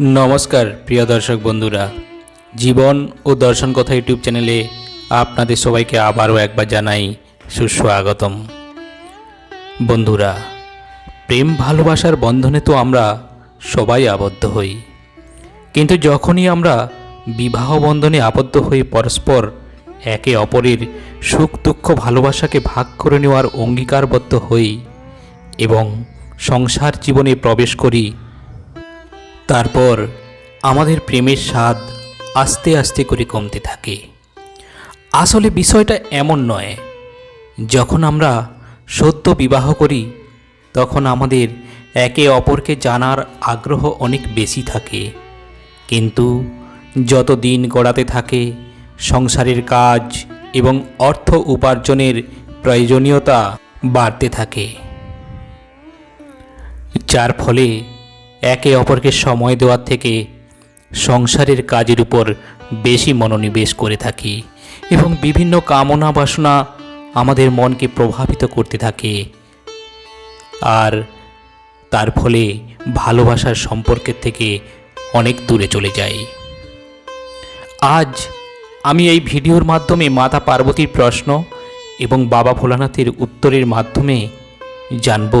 নমস্কার, প্রিয় দর্শক বন্ধুরা। জীবন ও দর্শন কথা ইউটিউব চ্যানেলে আপনাদের সবাইকে আবারও একবার জানাই সুস্বাগতম। বন্ধুরা, প্রেম, ভালোবাসার বন্ধনে তো আমরা সবাই আবদ্ধ হই। কিন্তু যখনই আমরা বিবাহ বন্ধনে আবদ্ধ হয়ে পরস্পর একে অপরের সুখ, দুঃখ, ভালোবাসাকে ভাগ করে নেওয়ার অঙ্গীকারবদ্ধ হই এবং সংসার জীবনে প্রবেশ করি তারপর আমাদের প্রেমের স্বাদ আস্তে আস্তে করে কমতে থাকে। আসলে বিষয়টা এমন নয়, যখন আমরা সত্য বিবাহ করি, তখন আমাদের একে অপরকে জানার আগ্রহ অনেক বেশি থাকে। কিন্তু যত দিন গড়াতে থাকে, সংসারের কাজ এবং অর্থ উপার্জনের প্রয়োজনীয়তা বাড়তে থাকে। যার ফলে একে অপরকে সময় দেওয়ার থেকে সংসারের কাজের উপর বেশি মনোনিবেশ করে থাকি এবং বিভিন্ন কামনা বাসনা আমাদের মনকে প্রভাবিত করতে থাকে। আর তার ফলে ভালোবাসার সম্পর্কের থেকে অনেক দূরে চলে যাই। আজ আমি এই ভিডিওর মাধ্যমে মাতা পার্বতীর প্রশ্ন এবং বাবা ভোলানাথের উত্তরের মাধ্যমে জানব,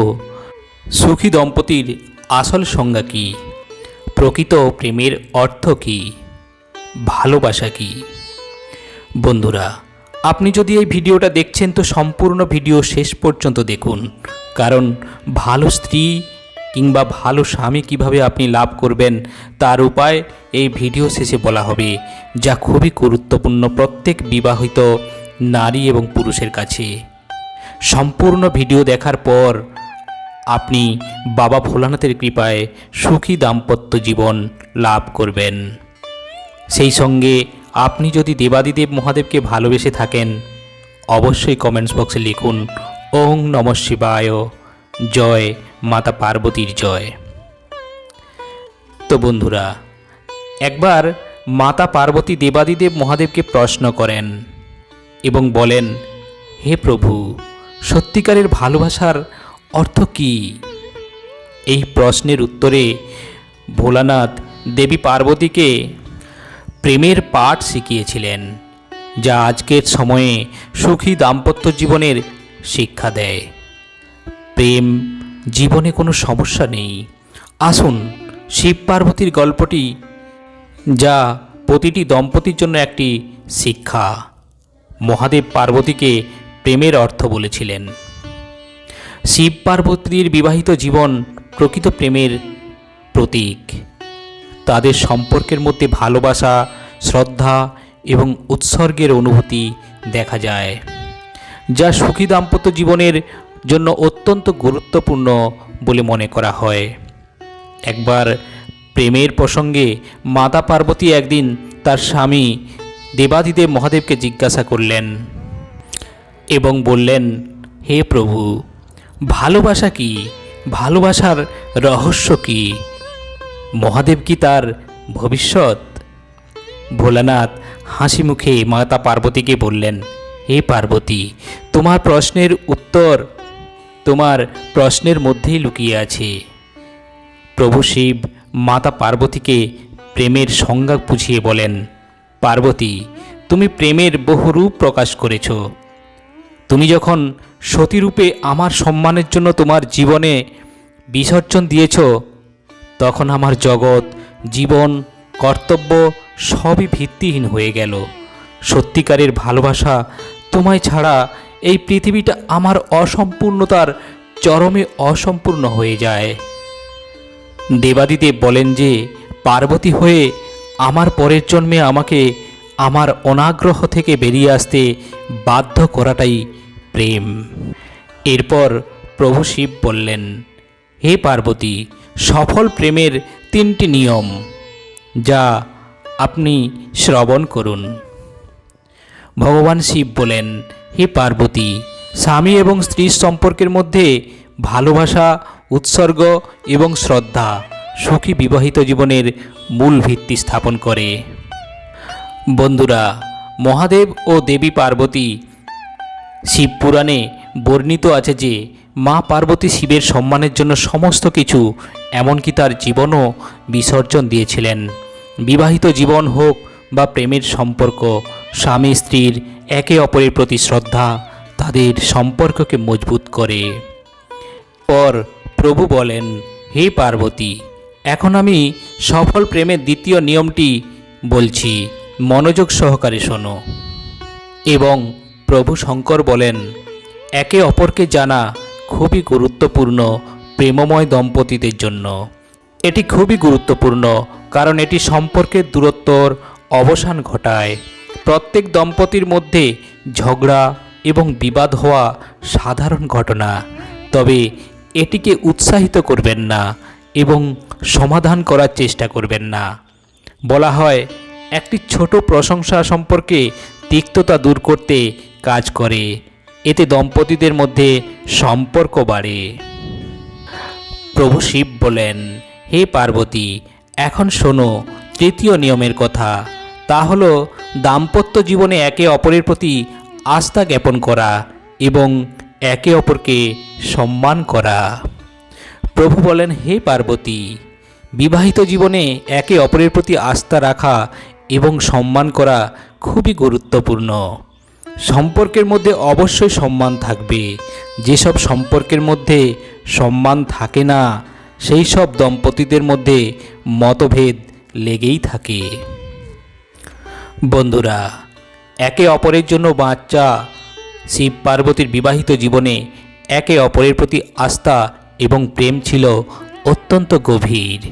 সুখী দম্পতির আসল সংজ্ঞা কী? প্রকৃত প্রেমের অর্থ কী? ভালোবাসা কী? বন্ধুরা, আপনি যদি এই ভিডিওটা দেখছেন তো সম্পূর্ণ ভিডিও শেষ পর্যন্ত দেখুন। কারণ ভালো স্ত্রী কিংবা ভালো স্বামী কীভাবে আপনি লাভ করবেন, তার উপায় এই ভিডিও শেষে বলা হবে, যা খুবই গুরুত্বপূর্ণ প্রত্যেক বিবাহিত নারী এবং পুরুষের কাছে। সম্পূর্ণ ভিডিও দেখার পর আপনি বাবা ভোলানাথের কৃপায় সুখী দাম্পত্য জীবন লাভ করবেন। সেই সঙ্গে আপনি যদি দেবাদিদেব মহাদেবকে ভালোবেসে থাকেন, অবশ্যই কমেন্টস বক্সে লিখুন, ওং নম শিবায়, জয় মাতা পার্বতীর জয়। তো বন্ধুরা, একবার মাতা পার্বতী দেবাদিদেব মহাদেবকে প্রশ্ন করেন এবং বলেন, হে প্রভু, সত্যিকারের ভালোবাসার অর্থ কী? এই প্রশ্নের উত্তরে ভোলানাথ দেবী পার্বতীকে প্রেমের পাঠ শিখিয়েছিলেন, যা আজকের সময়ে সুখী দাম্পত্য জীবনের শিক্ষা দেয়। প্রেম, জীবনে কোনো সমস্যা নেই। আসুন শিব পার্বতীর গল্পটি, যা প্রতিটি দম্পতির জন্য একটি শিক্ষা। মহাদেব পার্বতীকে প্রেমের অর্থ বলেছিলেন। শিব পার্বতীর বিবাহিত জীবন প্রকৃত প্রেমের প্রতীক। তাদের সম্পর্কের মধ্যে ভালোবাসা, শ্রদ্ধা এবং উৎসর্গের অনুভূতি দেখা যায়, যা সুখী দাম্পত্য জীবনের জন্য অত্যন্ত গুরুত্বপূর্ণ বলে মনে করা হয়। একবার প্রেমের প্রসঙ্গে মাতা পার্বতী একদিন তার স্বামী দেবাদিদেব মহাদেবকে জিজ্ঞাসা করলেন এবং বললেন, হে প্রভু ভালোবাসা কি? ভালোবাসার রহস্য কি? মহাদেব কি তার ভবিষ্যৎ? ভোলানাথ হাসি মুখে মাতা পার্বতীকে বললেন, হে পার্বতী, তোমার প্রশ্নের উত্তর তোমার প্রশ্নের মধ্যেই লুকিয়ে আছে। প্রভু শিব মাতা পার্বতীকে প্রেমের সংজ্ঞা বুঝিয়ে বলেন, পার্বতী, তুমি প্রেমের বহু রূপ প্রকাশ করেছ। তুমি যখন সতীরূপে আমার সম্মানের জন্য তোমার জীবনে বিসর্জন দিয়েছ, তখন আমার জগৎ, জীবন, কর্তব্য সবই ভিত্তিহীন হয়ে গেল। সত্যিকারের ভালোবাসা তোমায় ছাড়া এই পৃথিবীটা আমার অসম্পূর্ণতার চরমে অসম্পূর্ণ হয়ে যায়। দেবাদিদেব বলেন যে, পার্বতী হয়ে আমার পরের জন্মে আমাকে আমার অনাগ্রহ থেকে বেরিয়ে আসতে বাধ্য করাটাই প্রেম। এরপর প্রভু শিব বললেন, হে পার্বতী, সফল প্রেমের তিনটি নিয়ম যা আপনি শ্রবণ করুন। ভগবান শিব বলেন, হে পার্বতী, স্বামী এবং স্ত্রীর সম্পর্কের মধ্যে ভালোবাসা, উৎসর্গ এবং শ্রদ্ধা সুখী বিবাহিত জীবনের মূল ভিত্তি স্থাপন করে। বন্ধুরা, মহাদেব ও দেবী পার্বতী শিবপুরাণে বর্ণিত আছে যে, মা পার্বতী শিবের সম্মানের জন্য সমস্ত কিছু, এমনকি তার জীবনও বিসর্জন দিয়েছিলেন। বিবাহিত জীবন হোক বা প্রেমের সম্পর্ক, স্বামী স্ত্রীর একে অপরের প্রতি শ্রদ্ধা তাদের সম্পর্ককে মজবুত করে। পর প্রভু বলেন, হে পার্বতী, এখন আমি সফল প্রেমের দ্বিতীয় নিয়মটি বলছি, মনোযোগ সহকারে শোনো। এবং প্রভু শঙ্কর বলেন, একে অপরকে জানা খুবই গুরুত্বপূর্ণ প্রেমময় দম্পতিদের জন্য। এটি খুবই গুরুত্বপূর্ণ কারণ এটি সম্পর্কের দূরত্বর অবসান ঘটায়। প্রত্যেক দম্পতির মধ্যে ঝগড়া এবং বিবাদ হওয়া সাধারণ ঘটনা। তবে এটিকে উৎসাহিত করবেন না এবং সমাধান করার চেষ্টা করবেন না। বলা হয়, একটি ছোট প্রশংসা সম্পর্কে তিক্ততা দূর করতে কাজ করে, এতে দম্পতিদের মধ্যে সম্পর্ক বাড়ে। প্রভু শিব বলেন, হে পার্বতী, এখন শোনো, তৃতীয় নিয়মের কথা। তা হলো, দাম্পত্য জীবনে একে অপরের প্রতি আস্থা জ্ঞাপন করা এবং একে অপরকে সম্মান করা। প্রভু বলেন, হে পার্বতী, বিবাহিত জীবনে একে অপরের প্রতি আস্থা রাখা এবং সম্মান করা খুবই গুরুত্বপূর্ণ। সম্পর্কের মধ্যে অবশ্যই সম্মান থাকবে। যেসব সম্পর্কের মধ্যে সম্মান থাকে না, সেই সব দম্পতিদের মধ্যে মতভেদ লেগেই থাকে। বন্ধুরা, একে অপরের জন্য বাচ্চা, শিব পার্বতীর বিবাহিত জীবনে একে অপরের প্রতি আস্থা এবং প্রেম ছিল অত্যন্ত গভীর।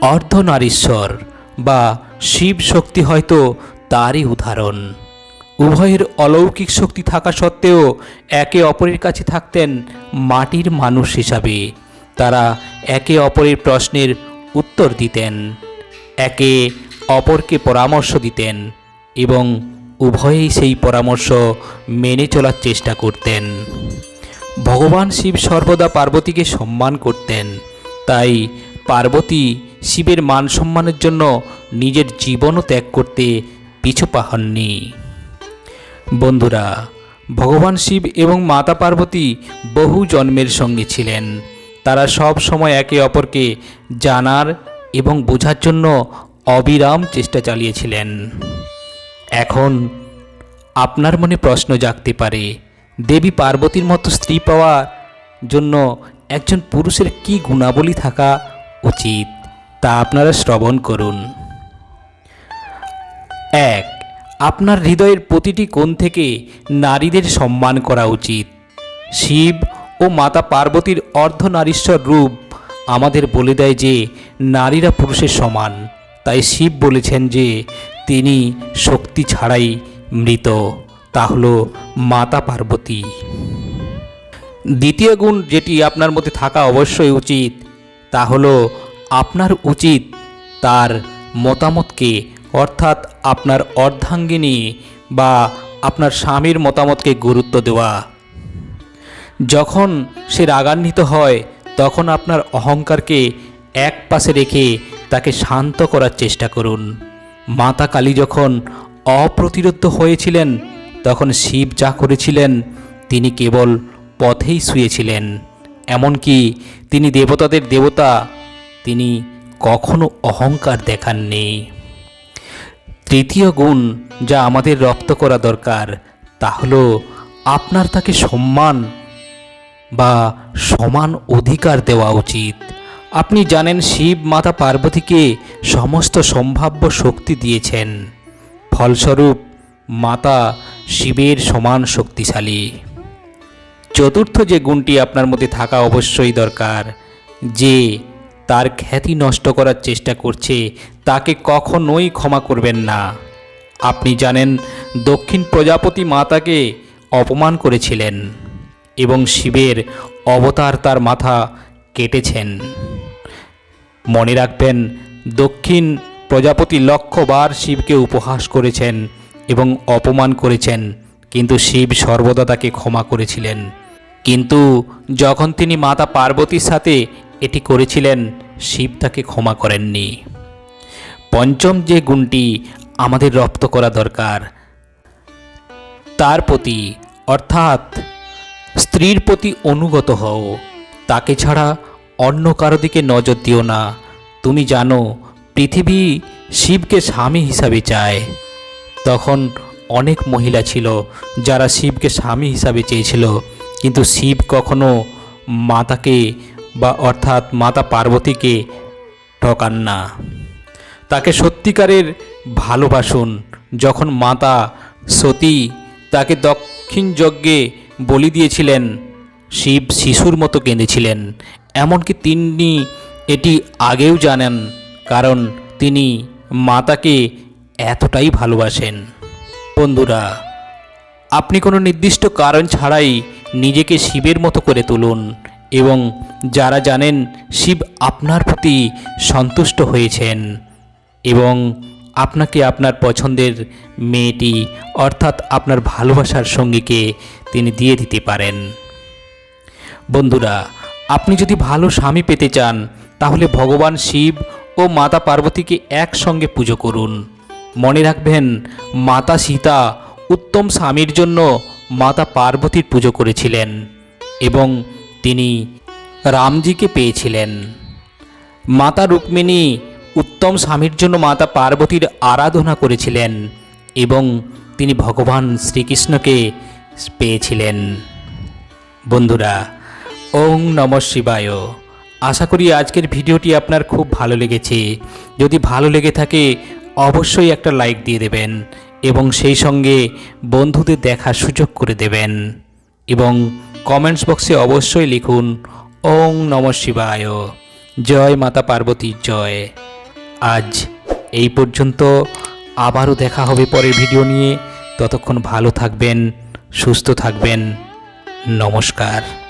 অর্ধনারীশ্বর বা শিব শক্তি হয়তো তারই উদাহরণ। উভয়ের অলৌকিক শক্তি থাকা সত্ত্বেও একে অপরের কাছে থাকতেন মাটির মানুষ হিসাবে। তারা একে অপরের প্রশ্নের উত্তর দিতেন, একে অপরকে পরামর্শ দিতেন এবং উভয়েই সেই পরামর্শ মেনে চলার চেষ্টা করতেন। ভগবান শিব সর্বদা পার্বতীকে সম্মান করতেন, তাই পার্বতী শিবের মান সম্মানের জন্য নিজের জীবনও ত্যাগ করতে পিছু পাহননি। বন্ধুরা, ভগবান শিব এবং মাতা পার্বতী বহু জন্মের সঙ্গে ছিলেন। তারা সব সময় একে অপরকে জানার এবং বোঝার জন্য অবিরাম চেষ্টা চালিয়েছিলেন। এখন আপনার মনে প্রশ্ন জাগতে পারে, দেবী পার্বতীর মতো স্ত্রী পাওয়ার জন্য একজন পুরুষের কি গুণাবলী থাকা উচিত, তা আপনারা শ্রবণ করুন। আপনার হৃদয়ের প্রতিটি কোণ থেকে নারীদের সম্মান করা উচিত। শিব ও মাতা পার্বতীর অর্ধনারীশ্বর রূপ আমাদের বলে দেয় যে, নারীরা পুরুষের সমান। তাই শিব বলেছেন যে, তিনি শক্তি ছাড়াই মৃত। তা হলো মাতা পার্বতী। দ্বিতীয় গুণ যেটি আপনার মধ্যে থাকা অবশ্যই উচিত, তা হলো আপনার উচিত তার মতামতকে অর্থাৎ আপনার অর্ধাঙ্গিনী বা আপনার স্বামীর মতামতকে গুরুত্ব দেওয়া। যখন সে রাগান্বিত হয়, তখন আপনার অহংকারকে এক পাশে রেখে তাকে শান্ত করার চেষ্টা করুন। মাতা কালী যখন অপ্রতিরোধ হয়েছিলেন, তখন শিব যা করেছিলেন, তিনি কেবল পথেই শুয়েছিলেন। এমনকি তিনি দেবতাদের দেবতা, তিনি কখনো অহংকার দেখাননি। তৃতীয় গুণ যা আমাদের রপ্ত করা দরকার, তা হলো আপনার তাকে সম্মান বা সমান অধিকার দেওয়া উচিত। আপনি জানেন শিব মাতা পার্বতীকে সমস্ত সম্ভাব্য শক্তি দিয়েছেন। ফলস্বরূপ, মাতা শিবের সমান শক্তিশালী। চতুর্থ যে গুণটি আপনার মধ্যে থাকা অবশ্যই দরকার, যে তার খ্যাতি নষ্ট করার চেষ্টা করছে, তাকে কখনোই ক্ষমা করবেন না। আপনি জানেন, দক্ষিণ প্রজাপতি মাতাকে অপমান করেছিলেন এবং শিবের অবতার তার মাথা কেটেছেন। মনে রাখবেন, দক্ষিণ প্রজাপতি লক্ষবার শিবকে উপহাস করেছেন এবং অপমান করেছেন, কিন্তু শিব সর্বদা তাকে ক্ষমা করেছিলেন। কিন্তু যখন তিনি মাতা পার্বতীর সাথে এটি করেছিলেন, শিব তাকে ক্ষমা করেননি। পঞ্চম যে গুণটি আমাদের রপ্ত করা দরকার, তার প্রতি, অর্থাৎ, স্ত্রীর প্রতি অনুগত হও। তাকে ছাড়া অন্য কারও দিকে নজর দিও না। তুমি জানো, পৃথিবী শিবকে স্বামী হিসাবে চায়। তখন অনেক মহিলা ছিল যারা শিবকে স্বামী হিসাবে চেয়েছিল, কিন্তু শিব কখনো মাতাকে বা অর্থাৎ মাতা পার্বতীকে ঠকান না। তাকে সত্যিকারের ভালোবাসুন। যখন মাতা সতী তাকে দক্ষিণ যজ্ঞে বলি দিয়েছিলেন, শিব শিশুর মতো কেঁদেছিলেন। এমনকি তিনি এটি আগেও জানেন, কারণ তিনি মাতাকে এতটাই ভালোবাসেন। বন্ধুরা, আপনি কোনো নির্দিষ্ট কারণ ছাড়াই নিজেকে শিবের মতো করে তুলুন। এবং যারা জানেন শিব আপনার প্রতি সন্তুষ্ট হয়েছেন এবং আপনাকে আপনার পছন্দের মেয়েটি অর্থাৎ আপনার ভালোবাসার সঙ্গীকে তিনি দিয়ে দিতে পারেন। বন্ধুরা, আপনি যদি ভালো স্বামী পেতে চান, তাহলে ভগবান শিব ও মাতা পার্বতীকে একসঙ্গে পুজো করুন। মনে রাখবেন, মাতা সীতা উত্তম স্বামীর জন্য মাতা পার্বতীর পুজো করেছিলেন এবং তিনি রামজিকে পেয়েছিলেন। মাতা রুক্মিণী উত্তম স্বামীর জন্য মাতা পার্বতীর আরাধনা করেছিলেন এবং তিনি ভগবান শ্রীকৃষ্ণকে পেয়েছিলেন। বন্ধুরা, ওং নম শিবায়। আশা করি আজকের ভিডিওটি আপনার খুব ভালো লেগেছে। যদি ভালো লেগে থাকে, অবশ্যই একটা লাইক দিয়ে দেবেন এবং সেই সঙ্গে বন্ধুদের দেখার সুযোগ করে দেবেন এবং কমেন্টস বক্সে অবশ্যই লিখুন, ওং নম শিবায়, জয় মাতা পার্বতীর জয়। আজ এই পর্যন্ত, আবারও দেখা হবে পরের ভিডিও নিয়ে। ততক্ষণ ভালো থাকবেন, সুস্থ থাকবেন। নমস্কার।